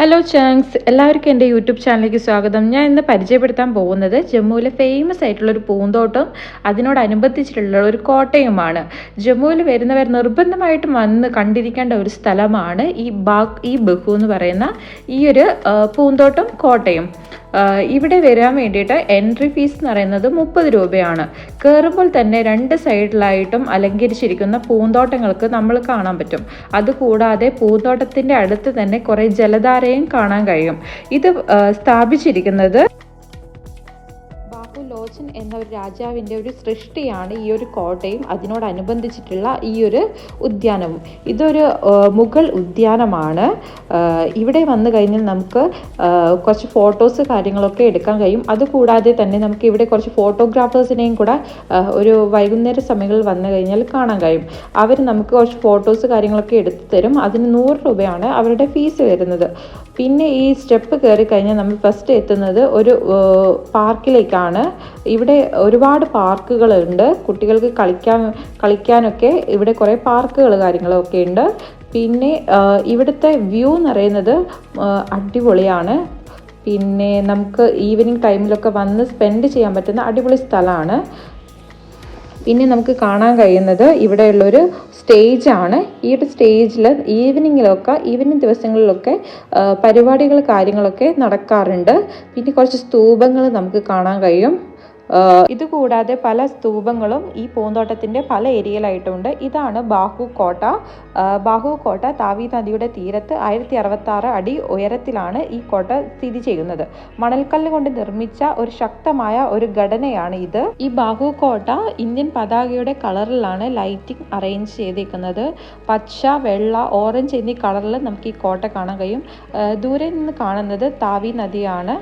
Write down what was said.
Hello chunks എല്ലാവർക്കും എന്റെ YouTube ചാനലിലേക്ക് സ്വാഗതം. ഞാൻ ഇന്ന് പരിചയപ്പെടുത്താൻ പോകുന്നത് ജമ്മുവിലെ ഫേമസ് ആയിട്ടുള്ള ഒരു പൂന്തോട്ടം അതിനോടനുബന്ധിച്ചിട്ടുള്ള ഒരു കോട്ടയുമാണ്. ജമ്മുവിൽ വരുന്നവർ നിർബന്ധമായിട്ടും വന്ന് കണ്ടിരിക്കേണ്ട ഒരു സ്ഥലമാണ് ഈ ബാഗ് ഈ ബഹു എന്ന് പറയുന്ന ഈ ഒരു പൂന്തോട്ടം കോട്ടയും. ഇവിടെ വരാൻ വേണ്ടിയിട്ട് എൻട്രി ഫീസ് എന്ന് പറയുന്നത് മുപ്പത് രൂപയാണ്. കയറുമ്പോൾ തന്നെ രണ്ട് സൈഡിലായിട്ടും അലങ്കരിച്ചിരിക്കുന്ന പൂന്തോട്ടങ്ങൾക്ക് നമ്മൾ കാണാൻ പറ്റും. അതുകൂടാതെ പൂന്തോട്ടത്തിന്റെ അടുത്ത് തന്നെ കുറേ ജലധാരയും കാണാൻ കഴിയും. ഇത് സ്ഥാപിച്ചിരിക്കുന്നത് ലോചൻ എന്ന ഒരു രാജാവിന്റെ ഒരു സൃഷ്ടിയാണ് ഈ ഒരു കോട്ടയും അതിനോടനുബന്ധിച്ചിട്ടുള്ള ഈ ഒരു ഉദ്യാനവും. ഇതൊരു മുഗൾ ഉദ്യാനമാണ്. ഇവിടെ വന്നു കഴിഞ്ഞാൽ നമുക്ക് കുറച്ച് ഫോട്ടോസ് കാര്യങ്ങളൊക്കെ എടുക്കാൻ കഴിയും. അതുകൂടാതെ തന്നെ നമുക്ക് ഇവിടെ കുറച്ച് ഫോട്ടോഗ്രാഫേഴ്സിനെയും കൂടെ ഒരു വൈകുന്നേര സമയങ്ങളിൽ വന്നു കഴിഞ്ഞാൽ കാണാൻ കഴിയും. അവർ നമുക്ക് കുറച്ച് ഫോട്ടോസ് കാര്യങ്ങളൊക്കെ എടുത്തു തരും. അതിന് നൂറ് രൂപയാണ് അവരുടെ ഫീസ് വരുന്നത്. പിന്നെ ഈ സ്റ്റെപ്പ് കയറി കഴിഞ്ഞാൽ നമ്മൾ ഫസ്റ്റ് എത്തുന്നത് ഒരു പാർക്കിലേക്കാണ് ഇവിടെ ഒരുപാട് പാർക്കുകളുണ്ട്. കുട്ടികൾക്ക് കളിക്കാൻ കളിക്കാനൊക്കെ ഇവിടെ കുറേ പാർക്കുകൾ കാര്യങ്ങളൊക്കെ ഉണ്ട്. പിന്നെ ഇവിടുത്തെ വ്യൂ എന്ന് പറയുന്നത് അടിപൊളിയാണ്. പിന്നെ നമുക്ക് ഈവനിങ് ടൈമിലൊക്കെ വന്ന് സ്പെൻഡ് ചെയ്യാൻ പറ്റുന്ന അടിപൊളി സ്ഥലമാണ്. പിന്നെ നമുക്ക് കാണാൻ കഴിയുന്നത് ഇവിടെയുള്ളൊരു സ്റ്റേജാണ് ഈ ഒരു സ്റ്റേജിൽ ഈവനിങ്ങിലൊക്കെ ഈവനിങ് ദിവസങ്ങളിലൊക്കെ പരിപാടികൾ കാര്യങ്ങളൊക്കെ നടക്കാറുണ്ട്. പിന്നെ കുറച്ച് സ്തൂപങ്ങൾ നമുക്ക് കാണാൻ കഴിയും. ഇതുകൂടാതെ പല സ്തൂപങ്ങളും ഈ പൂന്തോട്ടത്തിന്റെ പല ഏരിയയിലായിട്ടുണ്ട്. ഇതാണ് ബാഹു കോട്ട. ബാഹു കോട്ട താവി നദിയുടെ തീരത്ത് ആയിരത്തി അറുപത്തി ആറ് അടി ഉയരത്തിലാണ് ഈ കോട്ട സ്ഥിതി ചെയ്യുന്നത്. മണൽക്കല്ല് കൊണ്ട് നിർമ്മിച്ച ഒരു ശക്തമായ ഒരു ഘടനയാണ് ഇത്. ഈ ബാഹു കോട്ട ഇന്ത്യൻ പതാകയുടെ കളറിലാണ് ലൈറ്റിംഗ് അറേഞ്ച് ചെയ്തിരിക്കുന്നത് പച്ച വെള്ള ഓറഞ്ച് എന്നീ കളറിൽ നമുക്ക് ഈ കോട്ട കാണാൻ കഴിയും. ദൂരെ നിന്ന് കാണുന്നത് താവി നദിയാണ്.